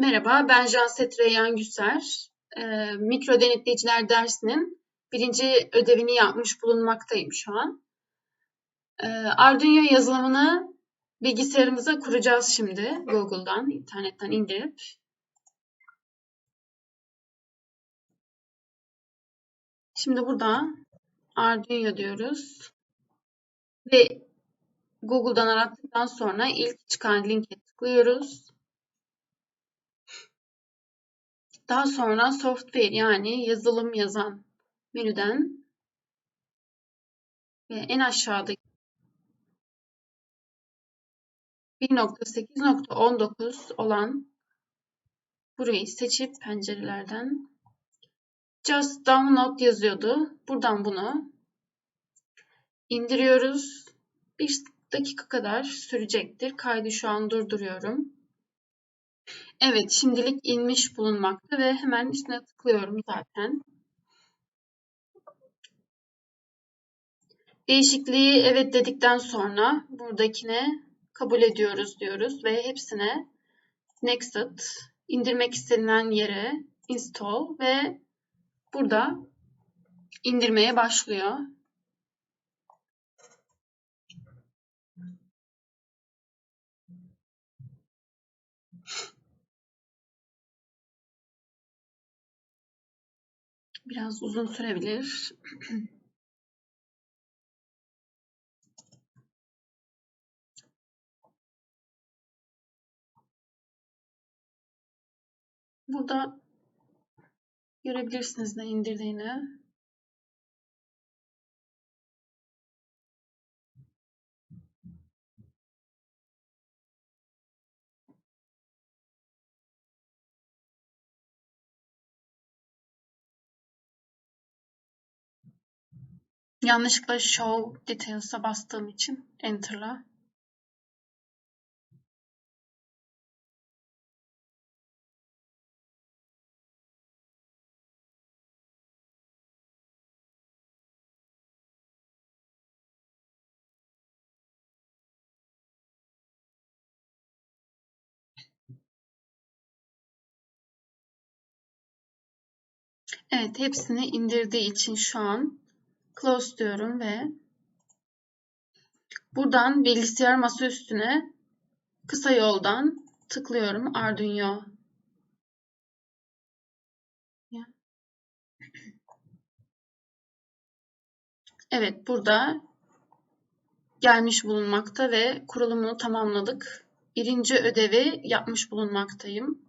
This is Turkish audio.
Merhaba, ben Janset Reyyan Güser. Ee, mikro denetleyiciler dersinin birinci ödevini yapmış bulunmaktayım şu an. Ee, Arduino yazılımını bilgisayarımıza kuracağız şimdi Google'dan, internetten indirip. Şimdi burada Arduino diyoruz. Ve Google'dan arattıktan sonra ilk çıkan linke tıklıyoruz. Daha sonra software yani yazılım yazan menüden ve en aşağıdaki 1.8.19 olan burayı seçip pencerelerden just download yazıyordu. Buradan bunu indiriyoruz. Bir dakika kadar sürecektir. Kaydı şu an durduruyorum. Evet, şimdilik inmiş bulunmakta ve hemen üstüne tıklıyorum zaten. Değişikliği evet dedikten sonra buradakine kabul ediyoruz diyoruz ve hepsine Nexted indirmek istenilen yere install ve burada indirmeye başlıyor. Biraz uzun sürebilir. Burada görebilirsiniz ne indirdiğini. Yanlışlıkla Show Details'a bastığım için Enter'la. Evet, hepsini indirdiği için şu an close diyorum ve buradan bilgisayar masa üstüne kısa yoldan tıklıyorum Arduino. Evet, burada gelmiş bulunmakta ve kurulumunu tamamladık. Birinci ödevi yapmış bulunmaktayım.